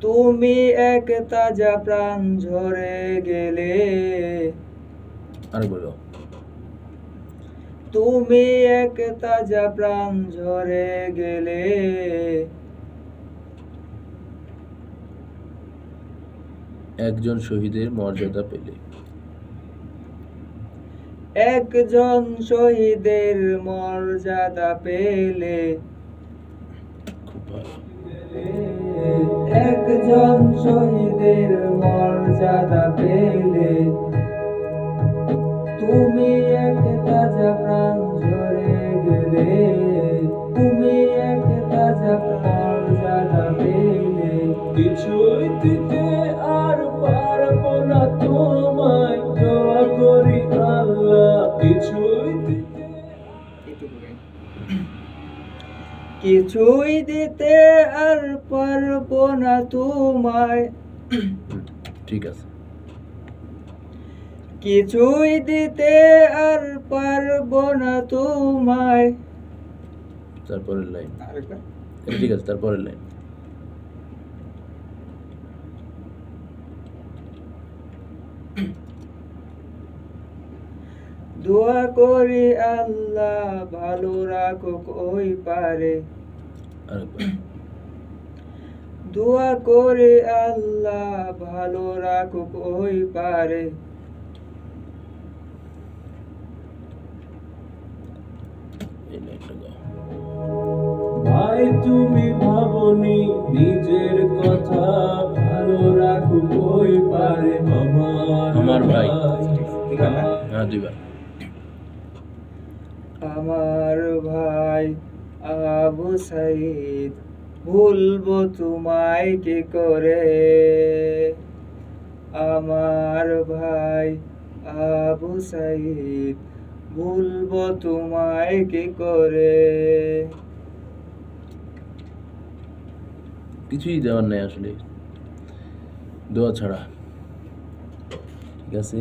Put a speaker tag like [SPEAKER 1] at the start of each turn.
[SPEAKER 1] তুমি এক তাজা প্রাণ ঝরে গেলে।
[SPEAKER 2] আরেকবার গাও।
[SPEAKER 1] তুমি এক তাজা প্রাণ ঝরে গেলে।
[SPEAKER 2] একজন শহীদের মর্যাদা পেলে।
[SPEAKER 1] একজন শহীদের মর্যাদা পেলে।
[SPEAKER 2] খুব ভালো।
[SPEAKER 1] শহীদের মর্যাদা পেলে তুমি এক তাজা প্রাণ ঝরে গেলে তুমি এক তাজা মর্যাদা পেলে।
[SPEAKER 3] কিছুই দিতে আর পারব না তোমায় দোয়া করি আল্লাহ। কিছুই দিতে
[SPEAKER 1] কিছুই দিতে আর পারব না তোমায়।
[SPEAKER 2] ঠিক আছে।
[SPEAKER 1] কিছুই দিতে আর পারব না তোমায়।
[SPEAKER 2] তারপরের লাইন। ঠিক আছে তারপরের লাইন।
[SPEAKER 1] দোয়া করি আল্লাহ ভালো রাখুক ওই পারে। দোয়া করি আল্লাহ ভালো রাখুক ওই পারে।
[SPEAKER 3] ভাই তুমি ভাবনি নিজের কথা ভালো রাখো কই পারে আমার
[SPEAKER 2] আমার ভাই। হ্যাঁ দুইবার।
[SPEAKER 1] আমার ভাই আবু সাইদ, ভুলবো তোমায় কি করে? আমার ভাই আবু সাইদ, ভুলবো তোমায় কি করে?
[SPEAKER 2] কিছুই দেওয়ার নেই আসলে, দোয়া ছাড়া। ঠিক আছে?